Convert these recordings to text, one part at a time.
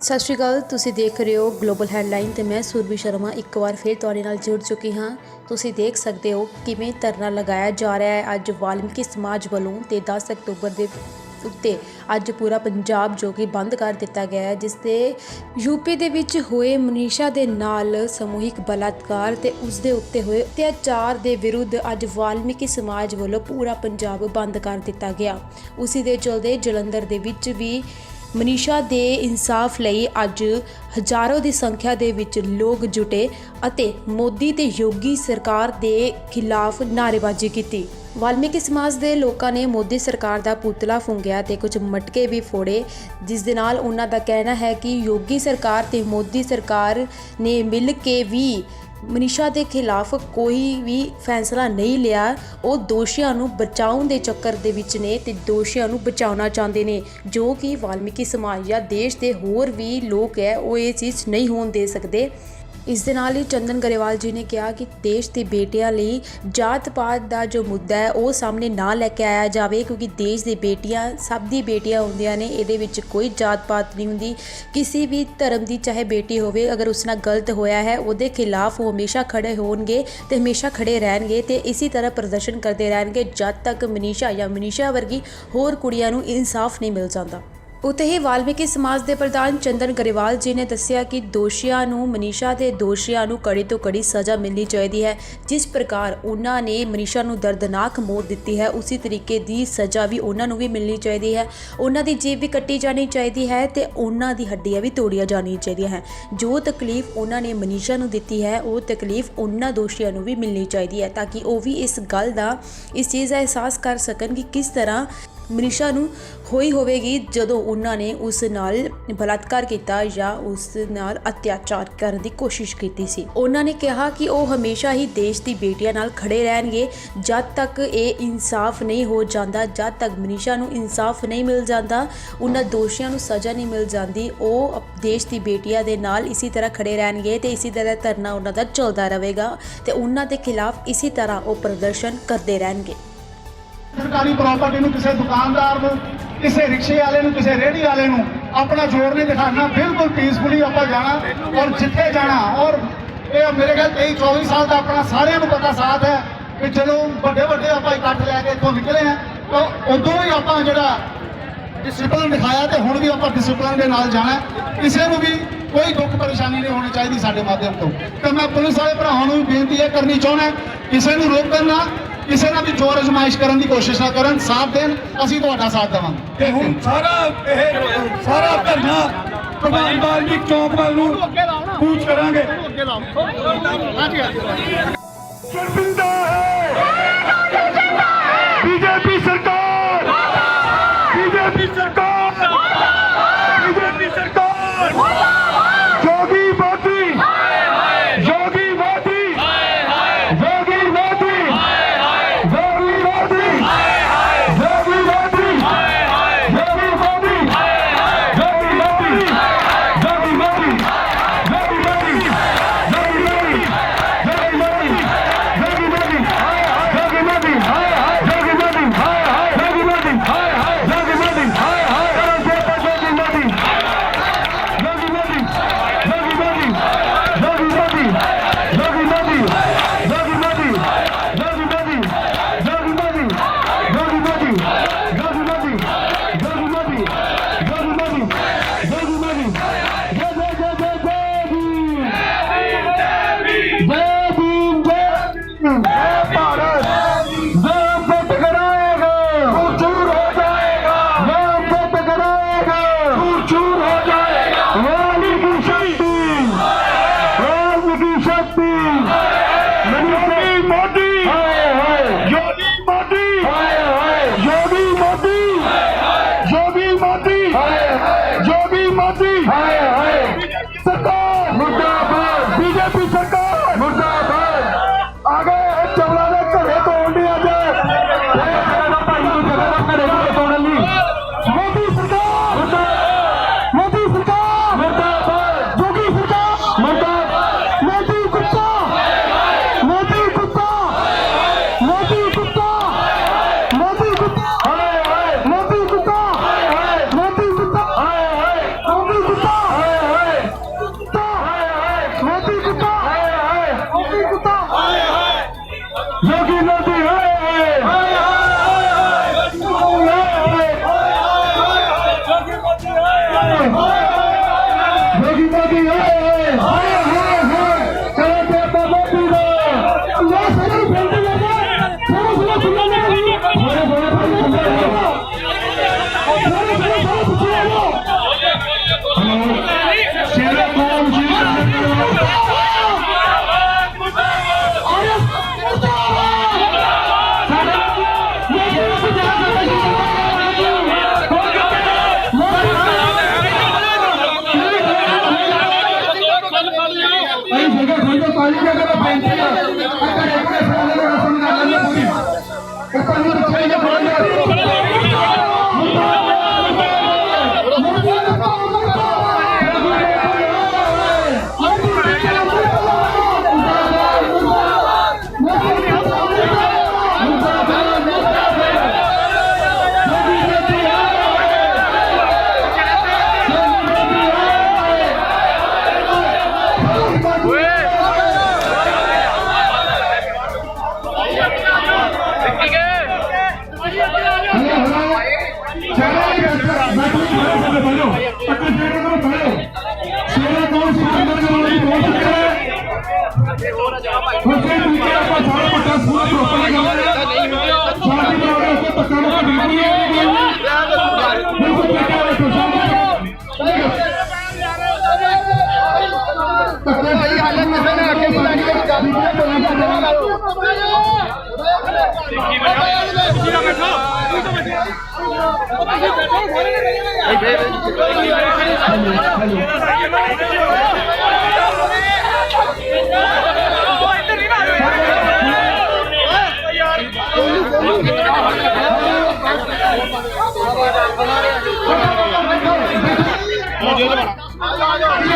ਸਤਿ ਸ਼੍ਰੀ ਅਕਾਲ, ਤੁਸੀਂ ਦੇਖ ਰਹੇ ਹੋ ਗਲੋਬਲ ਹੈਡਲਾਈਨ ਤੇ ਮੈਂ ਸੁਰਭੀ ਸ਼ਰਮਾ ਇੱਕ ਵਾਰ ਫਿਰ ਤੁਹਾਡੇ ਨਾਲ ਜੁੜ ਚੁੱਕੀ ਹਾਂ। ਤੁਸੀਂ ਦੇਖ ਸਕਦੇ ਹੋ ਕਿਵੇਂ ਧਰਨਾ ਲਗਾਇਆ ਜਾ ਰਿਹਾ ਹੈ ਅੱਜ ਵਾਲਮੀਕੀ ਸਮਾਜ ਵੱਲੋਂ ਤੇ 10 ਅਕਤੂਬਰ ਦੇ ਉੱਤੇ ਅੱਜ ਪੂਰਾ ਪੰਜਾਬ ਜੋ ਕਿ ਬੰਦ ਕਰ ਦਿੱਤਾ ਗਿਆ ਹੈ, ਜਿਸ ਦੇ ਯੂਪੀ ਦੇ ਵਿੱਚ ਹੋਏ ਮਨੀਸ਼ਾ ਦੇ ਨਾਲ ਸਮੂਹਿਕ ਬਲਾਤਕਾਰ ਤੇ ਉਸ ਦੇ ਉੱਤੇ ਹੋਏ ਅਤਿਆਚਾਰ ਦੇ ਵਿਰੁੱਧ ਅੱਜ ਵਾਲਮੀਕੀ ਸਮਾਜ ਵੱਲੋਂ ਪੂਰਾ ਪੰਜਾਬ ਬੰਦ ਕਰ ਦਿੱਤਾ ਗਿਆ। ਉਸੇ ਦੇ ਚਲਦੇ ਜਲੰਧਰ ਦੇ ਵਿੱਚ ਵੀ ਮਨੀਸ਼ਾ ਦੇ ਇਨਸਾਫ ਲਈ ਅੱਜ ਹਜ਼ਾਰਾਂ ਦੀ ਸੰਖਿਆ ਦੇ ਵਿੱਚ ਲੋਕ ਜੁਟੇ ਅਤੇ ਮੋਦੀ ਤੇ ਯੋਗੀ ਸਰਕਾਰ ਦੇ ਖਿਲਾਫ ਨਾਅਰੇਬਾਜ਼ੀ ਕੀਤੀ। ਵਾਲਮੀਕੀ ਸਮਾਜ ਦੇ ਲੋਕਾਂ ਨੇ ਮੋਦੀ ਸਰਕਾਰ ਦਾ ਪੁਤਲਾ ਫੂੰਕਿਆ ਤੇ ਕੁਝ ਮਟਕੇ ਵੀ ਫੋੜੇ, ਜਿਸ ਦੇ ਨਾਲ ਉਹਨਾਂ ਦਾ ਕਹਿਣਾ ਹੈ ਕਿ ਯੋਗੀ ਸਰਕਾਰ ਤੇ ਮੋਦੀ ਸਰਕਾਰ ਨੇ ਮਿਲ ਕੇ ਵੀ ਮਨੀਸ਼ਾ ਦੇ ਖਿਲਾਫ ਕੋਈ ਵੀ ਫੈਸਲਾ ਨਹੀਂ ਲਿਆ। ਉਹ ਦੋਸ਼ੀਆਂ ਨੂੰ ਬਚਾਉਣ ਦੇ ਚੱਕਰ ਦੇ ਵਿੱਚ ਨੇ ਤੇ ਦੋਸ਼ੀਆਂ ਨੂੰ ਬਚਾਉਣਾ ਚਾਹੁੰਦੇ ਨੇ, ਜੋ ਕਿ ਵਾਲਮੀਕੀ ਸਮਾਜ ਜਾਂ ਦੇਸ਼ ਦੇ ਹੋਰ ਵੀ ਲੋਕ ਹੈ, ਉਹ ਇਹ ਚੀਜ਼ ਨਹੀਂ ਹੋਣ ਦੇ ਸਕਦੇ। ਇਸ ਦੇ ਨਾਲ ਹੀ ਚੰਦਨ ਗਰੇਵਾਲ ਜੀ ਨੇ ਕਿਹਾ ਕਿ ਦੇਸ਼ ਦੇ ਬੇਟਿਆਂ ਲਈ ਜਾਤ ਪਾਤ ਦਾ ਜੋ ਮੁੱਦਾ ਹੈ, ਉਹ ਸਾਹਮਣੇ ਨਾ ਲੈ ਕੇ ਆਇਆ ਜਾਵੇ, ਕਿਉਂਕਿ ਦੇਸ਼ ਦੇ ਬੇਟੀਆਂ, ਸਭ ਦੀ ਬੇਟੀਆਂ ਹੁੰਦੀਆਂ ਨੇ, ਇਹਦੇ ਵਿੱਚ ਕੋਈ ਜਾਤ ਪਾਤ ਨਹੀਂ ਹੁੰਦੀ। ਕਿਸੇ ਵੀ ਧਰਮ ਦੀ ਚਾਹੇ ਬੇਟੀ ਹੋਵੇ, ਅਗਰ ਉਸ ਨਾਲ ਗਲਤ ਹੋਇਆ ਹੈ, ਉਹਦੇ ਖਿਲਾਫ ਉਹ ਹਮੇਸ਼ਾ ਖੜੇ ਹੋਣਗੇ ਤੇ ਹਮੇਸ਼ਾ ਖੜੇ ਰਹਿਣਗੇ ਤੇ ਇਸੇ ਤਰ੍ਹਾਂ ਪ੍ਰਦਰਸ਼ਨ ਕਰਦੇ ਰਹਿਣਗੇ, ਜਦ ਤੱਕ ਮਨੀਸ਼ਾ ਜਾਂ ਮਨੀਸ਼ਾ ਵਰਗੀ ਹੋਰ ਕੁੜੀਆਂ ਨੂੰ ਇਨਸਾਫ ਨਹੀਂ ਮਿਲ ਜਾਂਦਾ। ਉਤੇ ਹੀ ਵਾਲਮੀਕੀ ਸਮਾਜ ਦੇ ਪ੍ਰਧਾਨ ਚੰਦਨ ਗਰੇਵਾਲ ਜੀ ਨੇ ਦੱਸਿਆ ਕਿ ਦੋਸ਼ੀਆਂ ਨੂੰ, ਮਨੀਸ਼ਾ ਦੇ ਦੋਸ਼ੀਆਂ ਨੂੰ ਕੜੀ ਤੋਂ ਕੜੀ ਸਜ਼ਾ ਮਿਲਣੀ ਚਾਹੀਦੀ ਹੈ, ਜਿਸ ਪ੍ਰਕਾਰ ਉਹਨਾਂ ਨੇ ਮਨੀਸ਼ਾ ਨੂੰ ਦਰਦਨਾਕ ਮੌਤ ਦਿੱਤੀ ਹੈ, ਉਸੇ ਤਰੀਕੇ ਦੀ ਸਜ਼ਾ ਵੀ ਉਹਨਾਂ ਨੂੰ ਵੀ ਮਿਲਣੀ ਚਾਹੀਦੀ ਹੈ। ਉਹਨਾਂ ਦੀ ਜੀਭ ਵੀ ਕੱਟੀ ਜਾਣੀ ਚਾਹੀਦੀ ਹੈ ਤੇ ਉਹਨਾਂ ਦੀ ਹੱਡੀਆਂ ਵੀ ਤੋੜੀਆਂ ਜਾਣੀਆਂ ਚਾਹੀਦੀਆਂ ਹੈ। ਜੋ ਤਕਲੀਫ ਉਹਨਾਂ ਨੇ ਮਨੀਸ਼ਾ ਨੂੰ ਦਿੱਤੀ ਹੈ, ਉਹ ਤਕਲੀਫ ਉਹਨਾਂ ਦੋਸ਼ੀਆਂ ਨੂੰ ਵੀ ਮਿਲਣੀ ਚਾਹੀਦੀ ਹੈ, ਤਾਂ ਕਿ ਉਹ ਵੀ ਇਸ ਗੱਲ ਦਾ, ਇਸ ਚੀਜ਼ ਦਾ ਅਹਿਸਾਸ ਕਰ ਸਕਣ ਕਿ ਕਿਸ ਤਰ੍ਹਾਂ ਮਨੀਸ਼ਾ ਨੂੰ ਹੋਈ ਹੋਵੇਗੀ ਜਦੋਂ ਉਹਨਾਂ ਨੇ ਉਸ ਨਾਲ ਬਲਾਤਕਾਰ ਕੀਤਾ ਜਾਂ ਉਸ ਨਾਲ ਅਤਿਆਚਾਰ ਕਰਨ ਦੀ ਕੋਸ਼ਿਸ਼ ਕੀਤੀ ਸੀ। ਉਹਨਾਂ ਨੇ ਕਿਹਾ ਕਿ ਉਹ ਹਮੇਸ਼ਾ ਹੀ ਦੇਸ਼ ਦੀ ਬੇਟੀਆਂ ਨਾਲ ਖੜੇ ਰਹਿਣਗੇ। ਜਦ ਤੱਕ ਇਹ ਇਨਸਾਫ ਨਹੀਂ ਹੋ ਜਾਂਦਾ, ਜਦ ਤੱਕ ਮਨੀਸ਼ਾ ਨੂੰ ਇਨਸਾਫ ਨਹੀਂ ਮਿਲ ਜਾਂਦਾ, ਉਹਨਾਂ ਦੋਸ਼ੀਆਂ ਨੂੰ ਸਜ਼ਾ ਨਹੀਂ ਮਿਲ ਜਾਂਦੀ, ਉਹ ਦੇਸ਼ ਦੀ ਬੇਟੀਆਂ ਦੇ ਨਾਲ ਇਸੇ ਤਰ੍ਹਾਂ ਖੜੇ ਰਹਿਣਗੇ ਤੇ ਇਸੇ ਤਰ੍ਹਾਂ ਧਰਨਾ ਉਹਨਾਂ ਦਾ ਚੱਲਦਾ ਰਹੇਗਾ ਤੇ ਉਹਨਾਂ ਦੇ ਖਿਲਾਫ ਇਸੇ ਤਰ੍ਹਾਂ ਉਹ ਪ੍ਰਦਰਸ਼ਨ ਕਰਦੇ ਰਹਿਣਗੇ। ਸਰਕਾਰੀ ਪ੍ਰਾਪਰਟੀ ਨੂੰ ਕਿਸੇ ਦੁਕਾਨਦਾਰ ਨੂੰ, ਕਿਸੇ ਰਿਕਸ਼ੇ ਵਾਲੇ ਨੂੰ, ਕਿਸੇ ਰੇਹੜੀ ਵਾਲੇ ਨੂੰ ਆਪਣਾ ਜੋਰ ਨਹੀਂ ਦਿਖਾਣਾ ਬਿਲਕੁਲ ਪੀਸਫੁਲੀ ਆਪਾਂ ਜਾਣਾ ਔਰ ਜਿੱਥੇ ਜਾਣਾ ਔਰ ਇਹ ਮੇਰੇ ਖਿਆਲ 23 24 ਸਾਲ ਦਾ ਆਪਣਾ ਸਾਰਿਆਂ ਨੂੰ ਪਤਾ ਸਾਥ ਹੈ ਕਿ ਜਦੋਂ ਵੱਡੇ ਵੱਡੇ ਆਪਾਂ ਇਕੱਠ ਲੈ ਕੇ ਇੱਥੋਂ ਨਿਕਲੇ ਆ ਤਾਂ ਉਦੋਂ ਹੀ ਆਪਾਂ ਜਿਹੜਾ ਡਿਸਪਲਿਨ ਦਿਖਾਇਆ ਤੇ ਹੁਣ ਵੀ ਆਪਾਂ ਡਿਸਪਲਿਨ ਦੇ ਨਾਲ ਜਾਣਾ ਕਿਸੇ ਨੂੰ ਵੀ ਕੋਈ ਦੁੱਖ ਪਰੇਸ਼ਾਨੀ ਨਹੀਂ ਹੋਣੀ ਚਾਹੀਦੀ ਸਾਡੇ ਮਾਧਿਅਮ ਤੋਂ। ਤਾਂ ਮੈਂ ਪੁਲਿਸ ਵਾਲੇ ਭਰਾਵਾਂ ਨੂੰ ਵੀ ਬੇਨਤੀ ਇਹ ਕਰਨੀ ਚਾਹੁੰਦਾ ਕਿਸੇ ਨੂੰ ਰੋਕਣ ਨਾ ਕਿਸੇ ਨਾਲ ਵੀ ਜ਼ੋਰ ਅਜ਼ਮਾਇਸ਼ ਕਰਨ ਦੀ ਕੋਸ਼ਿਸ਼ ਨਾ ਕਰਨ ਸਾਥ ਦੇਣ ਅਸੀਂ ਤੁਹਾਡਾ ਸਾਥ ਦੇਵਾਂਗੇ। ਤੇ ਹੁਣ ਸਾਰਾ ਇਹ ਸਾਰਾ ਧਰਨਾ ਭਗਵਾਨ ਵਾਲਮੀਕ ਚੌਂਕ ਵੱਲ ਨੂੰ ਕੂਚ ਕਰਾਂਗੇ। ਸ਼ਰਮਿੰਦਾ ਹੈ ਆ ਜਾ ਆ ਜਾ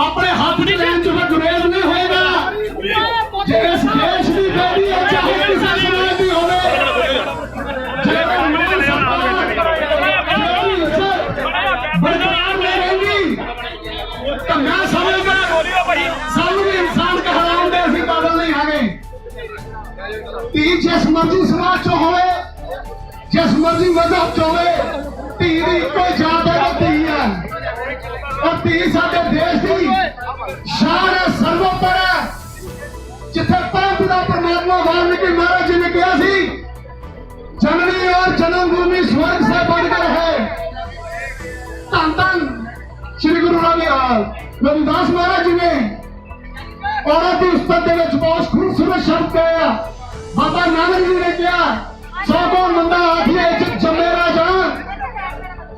ਆਪਣੇ ਹੱਥ 'ਚ ਲੈਣ ਫਿਰ ਗੁਰੇਜ਼ ਨਹੀਂ ਹੋਏਗਾ। ਜੇ ਇਸ ਦੇਸ਼ ਦੀ ਬੇਟੀ ਹੈ ਚਾਹੇ ਕਿਸੇ ਸਮਾਜ ਦੀ ਹੋਵੇ। ਜੇ ਕਾਨੂੰਨ ਸਰਕਾਰ ਮੇਰੀ ਇੱਜ਼ਤ ਬਰਕਰਾਰ ਨਹੀਂ ਰਹਿੰਦੀ ਤਾਂ ਮੈਂ ਸਮਝਦਾ ਸਾਨੂੰ ਵੀ ਇਨਸਾਨ ਕਹਾਉਣ ਦੇ ਅਸੀਂ ਕਾਬਲ ਨਹੀਂ ਹੈਗੇ ਧੀ ਜਿਸ ਮਰਜ਼ੀ ਸਮਾਜ ਚੋਂ ਹੋਵੇ ਜਿਸ ਮਰਜ਼ੀ ਮਜ਼ਹਬ ਚੋਂ ਹੋਵੇ ਧੀ ਦੀ ਇੱਕੋ ਜਾਤ ਹੈ ਧੀ ਹੈ। ਔਰ ਧੀ ਸਾਡੇ ਦੇਸ਼ ਦੀ ਸ਼ਾਨ ਹੈ ਸਰਵੋਪਰ ਹੈ ਜਿੱਥੇ ਪਰਮ ਪਿਤਾ ਪਰਮਾਤਮਾ ਵਾਲਮੀਕੀ ਮਹਾਰਾਜ ਜੀ ਨੇ ਕਿਹਾ ਸੀ ਜਨਨੀ ਔਰ ਜਨਮ ਭੂਮि स्वर्ग से बढ़कर है ਧੰਨ ਧੰਨ ਸ੍ਰੀ ਗੁਰੂ ਰਵਿਦਾਸ ਰਵਿਦਾਸ ਮਹਾਰਾਜ ਜੀ ਨੇ ਔਰਤ ਦੀ ਉਸਤਤ ਦੇ ਵਿੱਚ ਬਹੁਤ ਖੂਬਸੂਰਤ ਸ਼ਬਦ ਕਿਹਾ ਬਾਬਾ ਨਾਨਕ ਜੀ ਨੇ ਕਿਹਾ ਸੋ ਕੋ ਮੰਦਾ ਆਖੀਏ ਚ ਜੰਮੇ ਰਾਜਾਨ ਤੇ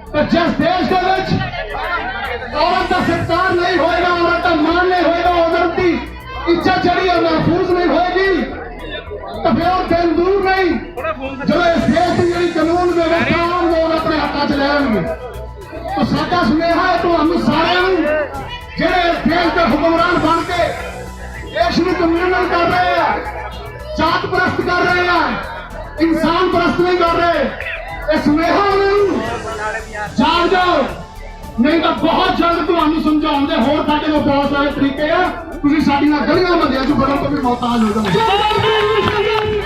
ਜਿਸ ਦੇਸ਼ ਦੇ ਵਿੱਚ ਔਰਤ ਦਾ ਸਤਿਕਾਰ ਨਹੀਂ ਹੋਏਗਾ ਔਰਤ ਦਾ ਮਾਣ ਨਹੀਂ ਹੋਏਗਾ ਔਰਤ ਦੀ ਇੱਜ਼ਤ ਜਿਹੜੀ ਉਹ ਮਹਿਫੂਜ਼ ਨਹੀਂ ਹੋਏਗੀ ਤਾਂ ਫਿਰ ਉਹ ਦਿਨ ਦੂਰ ਨਹੀਂ ਜਦੋਂ ਇਸ ਦੇਸ਼ ਦੀ ਜਿਹੜੀ ਕਾਨੂੰਨ ਵਿਵਸਥਾ ਆਮ ਲੋਕ ਆਪਣੇ ਹੱਥਾਂ 'ਚ ਲੈਣਗੇ ਤਾਂ ਸਾਡਾ ਸੁਨੇਹਾ ਹੈ ਤੁਹਾਨੂੰ ਸਾਰਿਆਂ ਨੂੰ ਜਿਹੜੇ ਇਸ ਦੇਸ਼ ਦੇ ਹੁਕਮਰਾਨ ਬਣ ਕੇ ਦੇਸ਼ ਨੂੰ ਕਮਿਊਨਲ ਕਰ ਰਹੇ ਆ ਜਾਤ ਪ੍ਰਸਤ ਕਰ ਰਹੇ ਆ ਇਨਸਾਨ ਪ੍ਰਸਤ ਨਹੀਂ ਕਰ ਰਹੇ ਇਹ ਸੁਨੇਹਾ ਉਹਨਾਂ ਜਾਗ ਜਾਓ। ਨਹੀਂ ਤਾਂ ਬਹੁਤ ਜਲਦ ਤੁਹਾਨੂੰ ਸਮਝਾਉਣ ਦੇ ਹੋਰ ਸਾਡੇ ਕੋਲ ਬਹੁਤ ਸਾਰੇ ਤਰੀਕੇ ਆ। ਤੁਸੀਂ ਸਾਡੀਆਂ ਗਲੀਆਂ ਬੰਦਿਆਂ ਚ ਬੜਨ ਤੋਂ ਵੀ ਮੌਤਾਜ ਹੋ ਜਾਓਗੇ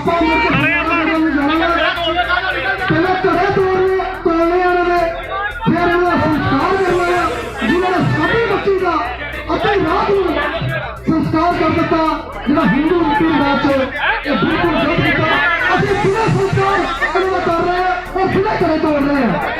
ਆਪਾਂ ਮੁੜ ਕੇ ਪਹਿਲਾਂ ਘਰੇ ਤੋੜਨੇ ਤੋੜਨੇ ਉਹਨਾਂ ਨੇ ਫਿਰ ਉਹਨਾਂ ਦਾ ਸੰਸਕਾਰ ਕਰਨਾ ਹੈ ਜਿਨ੍ਹਾਂ ਨੇ ਸਾਡੀ ਬੱਚੀ ਦਾ ਅਤੇ ਰਾਤ ਨੂੰ ਸੰਸਕਾਰ ਕਰ ਦਿੱਤਾ ਜਿਹੜਾ ਹਿੰਦੂ ਰੀਤੀ ਰਿਵਾਜ ਚ ਇਹ ਬਿਲਕੁਲ ਗਲਤ ਕੀਤਾ ਅਸੀਂ ਬਿਨਾਂ ਸੰਸਕਾਰ ਇਹਨਾਂ ਦਾ ਕਰ ਰਹੇ ਹਾਂ ਔਰ ਬਿਨਾਂ ਕਰੇ ਤੋੜ ਰਹੇ ਹਾਂ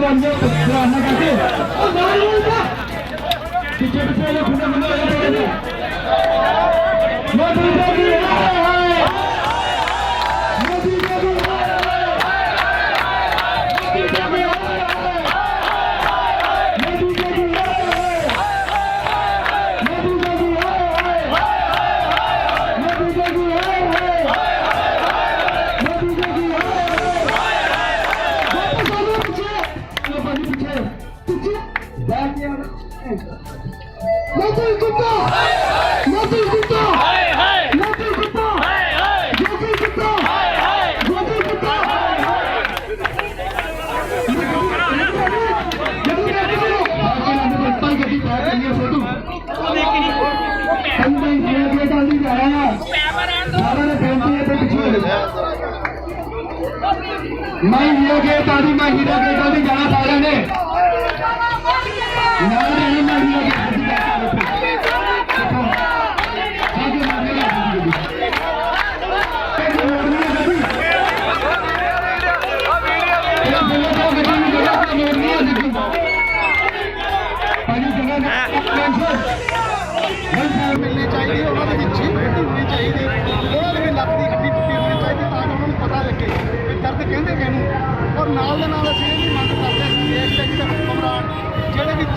ਮੈਂ ਗੁਜਰ ਬਣ ਜਾ ਧਿਆਨ ਨਾਲ ਕਰਕੇ। ਉਹ ਨਾਲ ਨੂੰ ਜਾ ਪਿੱਛੇ ਪਿੱਛੇ ਦੇ ਖੁੰਡੇ ਮੰਨੇ ਹੋਏ ਥੋੜੇ ਮੋਦੀ ਕੁੱਤਾ ਮੋਦੀ ਕੁੱਤਾ ਹਾਏ ਹਾਏ ਮੋਦੀ ਕੁੱਤਾ ਹਾਏ ਹਾਏ ਮੋਦੀ ਕੁੱਤਾ ਹਾਏ ਹਾਏ ਮੋਦੀ ਕੁੱਤਾ ਪਾਈ ਗੱਡੀ ਪਾ ਕਰੀਏ ਫੋਟੋ ਕੰਨ ਮੈਂ ਇਹ ਗੇਟ ਆਲੀ ਜਾ ਰਹਾ ਹਾਂ ਸਾਰਿਆਂ ਨੇ ਬੇਨਤੀ ਹੈ ਤੇ ਪਿੱਛੇ ਹੋ ਮੈਂ ਇਹ ਗੇਟ ਆਲੀ ਮੈਂ ਹੀਰਾ ਗੇਟ ਆਲੀ ਜਾਣਾ ਸਾਰਿਆਂ ਨਾ ਰਹਿਣਾ ਮੈਂ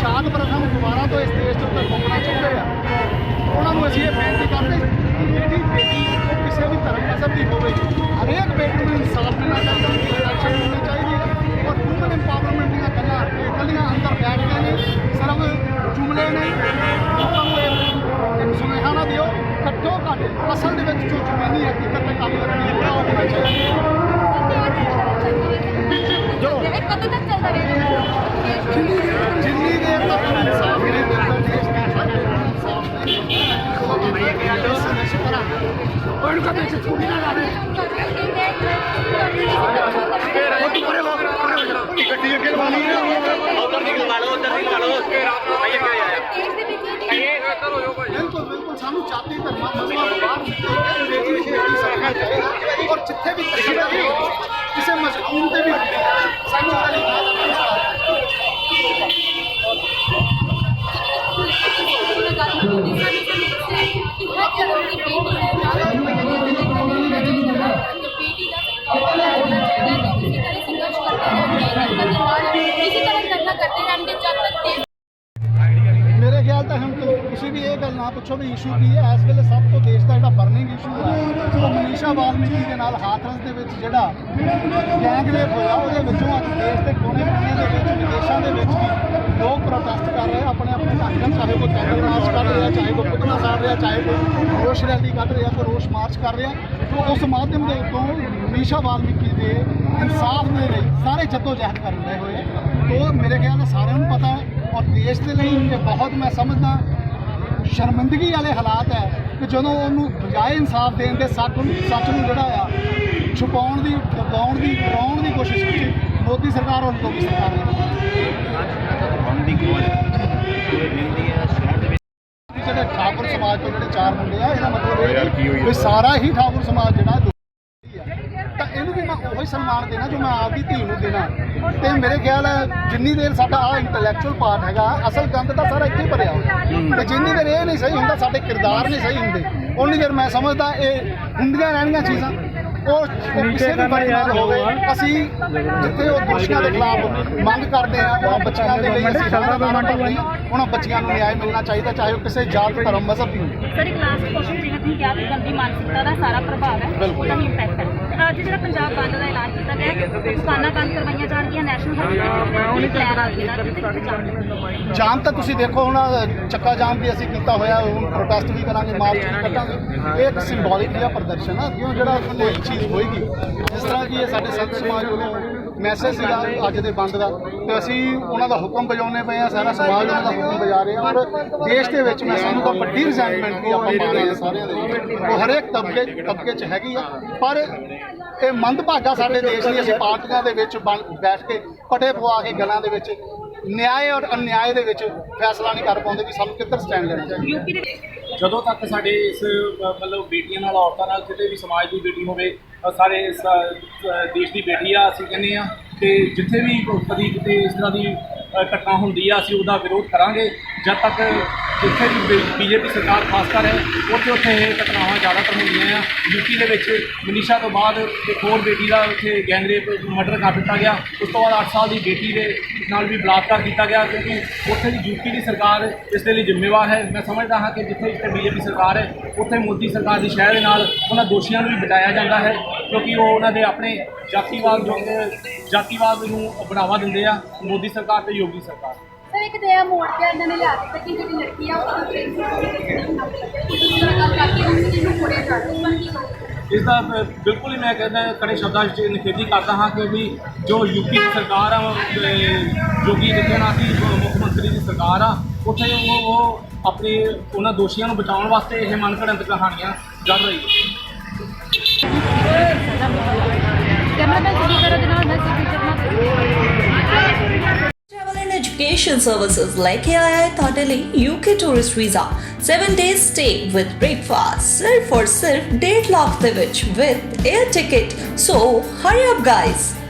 ਜਾਤ ਪ੍ਰਥਾ ਨੂੰ ਦੁਬਾਰਾ ਤੋਂ ਇਸ ਦੇਸ਼ ਉੱਤੇ ਥੋਪਣਾ ਚਾਹੁੰਦੇ ਆ। ਉਹਨਾਂ ਨੂੰ ਅਸੀਂ ਇਹ ਬੇਨਤੀ ਕਰਦੇ ਜਿਹੜੀ ਬੇਟੀ ਉਹ ਕਿਸੇ ਵੀ ਧਰਮ ਮਜ਼ਹਬ ਦੀ ਹੋਵੇ ਹਰੇਕ ਬੇਟੀ ਨੂੰ ਇਨਸਾਫ ਮਿਲਣਾ ਚਾਹੀਦਾ ਇਲੈਕਸ਼ਨ ਹੋਣੀ ਚਾਹੀਦੀ ਹੈ ਔਰ ਵੂਮਨ ਇੰਪਾਵਰਮੈਂਟ ਦੀਆਂ ਗੱਲਾਂ ਗੱਲਾਂ ਅੰਦਰ ਬੈਠ ਕੇ ਨੇ ਸਿਰਫ ਜੁਮਲੇ ਨੇ। ਲੋਕਾਂ ਨੂੰ ਇਹ ਇੱਕ ਸੁਨੇਹਾ ਨਾ ਦਿਓ ਘੱਟੋ ਘੱਟ ਅਸਲ ਦੇ ਵਿੱਚ ਜੋ ਜ਼ਮੀਨੀ ਹਕੀਕਤ ਤੇ ਕੰਮ ਕਰਨੀ ਹੈ ਉਹ ਹੋਣਾ ਚਾਹੀਦਾ। ਕਦੋਂ ਤੱਕ ਚੱਲਦਾ ਰਹੇਗਾ? ਜਿੰਨੀ ਦੇਰ ਤੱਕ ਇਨਸਾਫ ਨਹੀਂ ਮਿਲਦਾ ਦੇਸ਼ ਦੇ ਸਾਡੇ ਇਨਸਾਫ ਨਹੀਂ ਮਿਲਦਾ ਸੰਘਰਸ਼ ਕਰਾਂਗੇ ਉਹਨੂੰ ਕਦੇ ਛੁੱਟੀ ਨਾ ਲਾਵੇ ਗੱਡੀ ਅੱਗੇ ਲਵਾਣੀ ਹੈ ਉਧਰ ਨਿਕਲਵਾ ਲਓ ਉਧਰ ਨਿਕਲਵਾ ਲਓ ਦੇਸ਼ ਦੇ ਵਿੱਚ ਇਹ ਬਿਲਕੁਲ ਬਿਲਕੁਲ ਸਾਨੂੰ ਜਾਤੀ ਧਰਮਾਂ ਮਜ਼ਹਬਾਂ ਤੋਂ ਬਾਹਰ ਨਿਕਲ ਕੇ ਦੇਸ਼ ਦੀ ਖੇਤੀ ਸਰਕਾਰ ਚਾਹੀਦਾ ਕਰਦੇ ਰਹਿਣਗੇ ਜਦ ਤੱਕ ਦੇਸ਼ ਮੇਰੇ ਖਿਆਲ ਤਾਂ ਹੁਣ ਤੁਸੀਂ ਵੀ ਇਹ ਗੱਲ ਨਾ ਪੁੱਛੋ ਵੀ ਇਸ਼ੂ ਕੀ ਹੈ। ਇਸ ਵੇਲੇ ਸਭ ਤੋਂ ਦੇਸ਼ ਦਾ ਜਿਹੜਾ ਬਰਨਿੰਗ ਇਸ਼ੂ ਹੈ, ਉਹ ਮਨੀਸ਼ਾ ਵਾਲਮੀਕੀ ਦੇ ਨਾਲ ਹਾਥਰਸ ਦੇ ਵਿੱਚ ਜਿਹੜਾ ਗੈਂਗਰੇਪ ਹੋਇਆ, ਉਹਦੇ ਵਿੱਚੋਂ ਅੱਜ ਦੇਸ਼ ਦੇ ਕੋਨੇ ਕੋਨੇ ਦੇ ਵਿੱਚ, ਵਿਦੇਸ਼ਾਂ ਦੇ ਵਿੱਚ ਵੀ ਲੋਕ ਪ੍ਰੋਟੈਸਟ ਕਰ ਰਹੇ ਆਪਣੇ ਆਪਣੇ ਢੰਗ ਨਾਲ ਚਾਹੇ ਕੋਈ ਕੈਂਡਲ ਮਾਰਚ ਕਰ ਰਿਹਾ, ਚਾਹੇ ਕੋਈ ਪੁਤਲਾ ਸਾੜ ਰਿਹਾ, ਚਾਹੇ ਕੋਈ ਰੋਸ਼ ਰੈਲੀ ਕੱਢ ਰਿਹਾ, ਕੋਈ ਰੋਸ਼ ਮਾਰਚ ਕਰ ਰਿਹਾ। ਤਾਂ ਉਸ ਮਾਧਿਅਮ ਦੇ ਉੱਤੋਂ ਮਨੀਸ਼ਾ ਵਾਲਮੀਕੀ ਦੇ ਇਨਸਾਫ ਦੇ ਲਈ ਸਾਰੇ ਜੱਦੋ ਜਹਿਦ ਕਰਨ ਰਹੇ ਹੋਏ। ਉਹ ਮੇਰੇ ਖਿਆਲ ਨਾਲ ਸਾਰਿਆਂ ਨੂੰ ਪਤਾ ਹੈ ਔਰ ਦੇਸ਼ ਦੇ ਲਈ ਇਹ ਬਹੁਤ ਮੈਂ ਸਮਝਦਾ ਸ਼ਰਮਿੰਦਗੀ ਵਾਲੇ ਹਾਲਾਤ ਹੈ ਕਿ ਜਦੋਂ ਉਹਨੂੰ ਬਜਾਏ ਇਨਸਾਫ ਦੇਣ ਦੇ ਸੱਚ ਨੂੰ ਸੱਚ ਨੂੰ ਜਿਹੜਾ ਆ ਛੁਪਾਉਣ ਦੀ ਦਬਾਉਣ ਦੀ ਡਰਾਉਣ ਦੀ ਕੋਸ਼ਿਸ਼ ਕੀਤੀ ਮੋਦੀ ਸਰਕਾਰ ਔਰ ਯੋਗੀ ਸਰਕਾਰ ਨੇ। ਜਿਹੜੇ ਠਾਕੁਰ ਸਮਾਜ ਤੋਂ ਜਿਹੜੇ ਚਾਰ ਮੁੰਡੇ ਆ ਇਹਦਾ ਮਤਲਬ ਇਹ ਵੀ ਸਾਰਾ ਹੀ ਠਾਕੁਰ ਸਮਾਜ ਜਿਹੜਾ ਦੋਸ਼ੀ ਆ। ਤਾਂ ਇਹਨੂੰ ਵੀ ਮੈਂ ਉਹੀ ਸਨਮਾਨ ਦੇਣਾ ਜੋ ਮੈਂ ਆਪਦੀ ਧੀ ਨੂੰ ਦੇਣਾ। ਤੇ ਮੇਰੇ ਖਿਆਲ ਹੈ ਜਿੰਨੀ ਦੇਰ ਸਾਡਾ ਆ ਇੰਟੈਲੈਕਚੁਅਲ ਪਾਰਟ ਹੈਗਾ ਅਸਲ ਗੰਦ ਤਾਂ ਸਾਰਾ ਇੱਥੇ ਭਰਿਆ ਹੋਇਆ। ਤੇ ਜਿੰਨੀ ਦੇਰ ਇਹ ਨਹੀਂ ਸਹੀ ਹੁੰਦਾ ਸਾਡੇ ਕਿਰਦਾਰ ਨਹੀਂ ਸਹੀ ਹੁੰਦੇ। ਉਨੀ ਦੇਰ ਮੈਂ ਸਮਝਦਾ ਇਹ ਹੁੰਦੀਆਂ ਰਹਿਣੀਆਂ ਚੀਜ਼ਾਂ। ਉਹ ਕਿਸੇ ਵੀ ਬੜੀ ਨਾਲ ਹੋਵੇ ਅਸੀਂ ਜਿੱਥੇ ਉਹ ਦੋਸ਼ੀਆਂ ਦੇ ਖਿਲਾਫ ਮੰਗ ਕਰਦੇ ਆ ਉਹਨਾਂ ਬੱਚਿਆਂ ਦੇ ਲਈ ਅਸੀਂ ਸਾਰਾ ਕਰਦੇ ਹਾਂ ਉਹਨਾਂ ਬੱਚਿਆਂ ਨੂੰ ਨਿਆਂ ਮਿਲਣਾ ਚਾਹੀਦਾ ਚਾਹੇ ਉਹ ਕਿਸੇ ਜਾਤ ਧਰਮ ਮਜ਼ਹਬ ਦੀ ਹੋਵੇ। ਸਰ ਇੱਕ ਲਾਸਟ ਕੁਐਸਚਨ ਤੁਸੀਂ ਕਿਹਾ ਕਿ ਗੰਦੀ ਮਾਨਸਿਕਤਾ ਦਾ ਸਾਰਾ ਪ੍ਰਭਾਵ ਹੈ ਉਹਦਾ ਹੀ ਇੰਪੈਕਟ ਹੈ। ਅੱਜ ਜਿਹੜਾ ਪੰਜਾਬ ਬੰਦ ਦਾ ਐਲਾਨ ਕੀਤਾ ਗਿਆ ਹੈ, ਦੁਕਾਨਾਂ ਬੰਦ ਕਰਵਾਈਆਂ ਜਾਣਗੀਆਂ ਨੈਸ਼ਨਲ ਹਾਈਵੇ ਜਾਮ ਤਾਂ ਤੁਸੀਂ ਦੇਖੋ ਹੁਣ ਚੱਕਾ ਜਾਮ ਵੀ ਅਸੀਂ ਕੀਤਾ ਹੋਇਆ ਹੁਣ ਪ੍ਰੋਟੈਸਟ ਵੀ ਕਰਾਂਗੇ ਮਾਰਚ ਵੀ ਕੱਢਾਂਗੇ। ਇਹ ਇੱਕ ਸਿੰਬੋਲਿਕ ਜਿਹਾ ਪ੍ਰਦਰਸ਼ਨ ਆ ਕਿਉਂ ਜਿਹੜਾ ਕੋਈ ਚੀਜ਼ ਹੋਏਗੀ ਜਿਸ ਤਰ੍ਹਾਂ ਕਿ ਇਹ ਸਾਡੇ ਸੰਤ ਸਮਾਜ ਵੱਲੋਂ ਮੈਸੇਜ ਸੀਗਾ ਅੱਜ ਦੇ ਬੰਦ ਦਾ। ਤੇ ਅਸੀਂ ਉਹਨਾਂ ਦਾ ਹੁਕਮ ਵਜਾਉਂਦੇ ਪਏ ਆ ਸਾਰਾ ਸਮਾਜ ਉਹਨਾਂ ਦਾ ਹੁਕਮ ਵਜਾ ਰਿਹਾ ਔਰ ਦੇਸ਼ ਦੇ ਵਿੱਚ ਮੈਂ ਸਾਨੂੰ ਤਾਂ ਵੱਡੀ ਰਿਜ਼ੈਂਟਮੈਂਟ ਵੀ ਆਪਾਂ ਪਾ ਰਹੇ ਆ ਸਾਰਿਆਂ ਦੇ ਉਹ ਹਰੇਕ ਤਬਕੇ ਤਬਕੇ 'ਚ ਹੈਗੀ ਆ। ਪਰ ਇਹ ਮੰਦਭਾਗਾ ਸਾਡੇ ਦੇਸ਼ ਦੀ, ਅਸੀਂ ਪਾਰਟੀਆਂ ਦੇ ਵਿੱਚ ਬਣ- ਬੈਠ ਕੇ ਪਟੇ ਪਵਾ ਕੇ ਗੱਲਾਂ ਦੇ ਵਿੱਚ ਨਿਆਂ ਔਰ ਅਨਿਆਏ ਦੇ ਵਿੱਚ ਫੈਸਲਾ ਨਹੀਂ ਕਰ ਪਾਉਂਦੇ ਕਿ ਸਾਨੂੰ ਕਿੱਧਰ ਸਟੈਂਡ ਲੈਣਾ ਚਾਹੀਦਾ। ਜਦੋਂ ਤੱਕ ਸਾਡੇ ਇਸ ਮਤਲਬ ਬੇਟੀਆਂ ਨਾਲ, ਔਰਤਾਂ ਨਾਲ ਕਿਤੇ ਵੀ ਸਮਾਜ ਦੀ ਬੇਟੀ ਹੋਵੇ ਸਾਰੇ ਇਸ, ਦੇਸ਼ ਦੀ ਬੇਟੀ ਆ ਅਸੀਂ ਕਹਿੰਦੇ ਆ ਤੇ ਜਿੱਥੇ ਵੀ ਕਦੀ ਕਿਤੇ ਇਸ ਤਰ੍ਹਾਂ ਦੀ ਘਟਨਾ ਹੁੰਦੀ ਆ ਅਸੀਂ ਉਹਦਾ ਵਿਰੋਧ ਕਰਾਂਗੇ। ਜਦ ਤੱਕ ਜਿੱਥੇ ਵੀ ਬੀਜੇਪੀ ਸਰਕਾਰ ਖਾਸ ਕਰ ਹੈ, ਉੱਥੇ ਉੱਥੇ ਇਹ ਘਟਨਾਵਾਂ ਜ਼ਿਆਦਾਤਰ ਹੁੰਦੀਆਂ ਆ। ਯੂਪੀ ਦੇ ਵਿੱਚ ਮਨੀਸ਼ਾ ਤੋਂ ਬਾਅਦ ਇੱਕ ਹੋਰ ਬੇਟੀ ਦਾ ਉੱਥੇ ਗੈਂਗਰੇਪ ਮਰਡਰ ਕਰ ਦਿੱਤਾ ਗਿਆ। ਉਸ ਤੋਂ ਬਾਅਦ 8 ਸਾਲ ਦੀ ਬੇਟੀ ਦੇ ਨਾਲ ਵੀ ਬਲਾਤਕਾਰ ਕੀਤਾ ਗਿਆ ਕਿਉਂਕਿ ਉੱਥੇ ਦੀ ਯੂਪੀ ਦੀ ਸਰਕਾਰ ਇਸ ਦੇ ਲਈ ਜ਼ਿੰਮੇਵਾਰ ਹੈ। ਮੈਂ ਸਮਝਦਾ ਹਾਂ ਕਿ ਜਿੱਥੇ ਜਿੱਥੇ ਬੀਜੇਪੀ ਸਰਕਾਰ ਹੈ, ਉੱਥੇ ਮੋਦੀ ਸਰਕਾਰ ਦੀ ਸ਼ਹਿ ਦੇ ਨਾਲ ਉਹਨਾਂ ਦੋਸ਼ੀਆਂ ਨੂੰ ਵੀ ਬਚਾਇਆ ਜਾਂਦਾ ਹੈ ਕਿਉਂਕਿ ਉਹ ਉਹਨਾਂ ਦੇ ਆਪਣੇ ਜਾਤੀਵਾਦ ਜੋ ਜਾਤੀਵਾਦ ਨੂੰ ਬੜਾਵਾ ਦਿੰਦੇ ਆ। ਮੋਦੀ ਸਰਕਾਰ ਤੇ ਯੋਗੀ ਸਰਕਾਰ। ਸਰ ਇੱਕ ਤੇ ਇਹ ਮੋੜ ਕੇ ਇਹਨਾਂ ਨੇ ਲਿਆ ਦਿੱਤਾ ਕਿ ਜਿਹੜੀ ਲੜਕੀ ਆ ਉਹ ਪ੍ਰਿੰਸੀਪਲ ਗੱਲ ਕਰਕੇ ਉਸ ਨੂੰ ਮੋੜਿਆ ਜਾ ਰਿਹਾ ਪਰ ਕੀ ਕਹੋਗੇ? ਇਸ ਦਾ ਬਿਲਕੁਲ ਹੀ ਮੈਂ ਕਹਿੰਦਾ ਕੜੇ ਸ਼ਬਦਾਂ ਵਿੱਚ ਨਿਖੇਧੀ ਕਰਦਾ ਹਾਂ ਕਿ ਵੀ ਜੋ ਯੂਪੀ ਦੀ ਸਰਕਾਰ ਆ ਅਹ, ਯੋਗੀ ਆਦਿੱਤਿਆਨਾਥ ਦੀ ਜੋ ਮੁੱਖ ਮੰਤਰੀ ਦੀ ਸਰਕਾਰ ਆ ਉੱਥੇ ਉਹ ਉਹ ਆਪਣੇ ਉਹਨਾਂ ਦੋਸ਼ੀਆਂ ਨੂੰ ਬਚਾਉਣ ਵਾਸਤੇ ਇਹ ਮਨਘੜੰਤ ਕਹਾਣੀਆਂ ਜੜ ਰਹੀ ਹੈ। ਕੈਮਰਾਮੈਨ ਸੁਨੀਤਾ ਦੇ ਨਾਲ ਮੈਂ ਸਿੱਧੀ ਜਰਨਾ Travel and education services like AII Thoteli UK tourist visa. 7 days stay with breakfast. Surf for surf, date lock the with air ticket. So hurry up guys.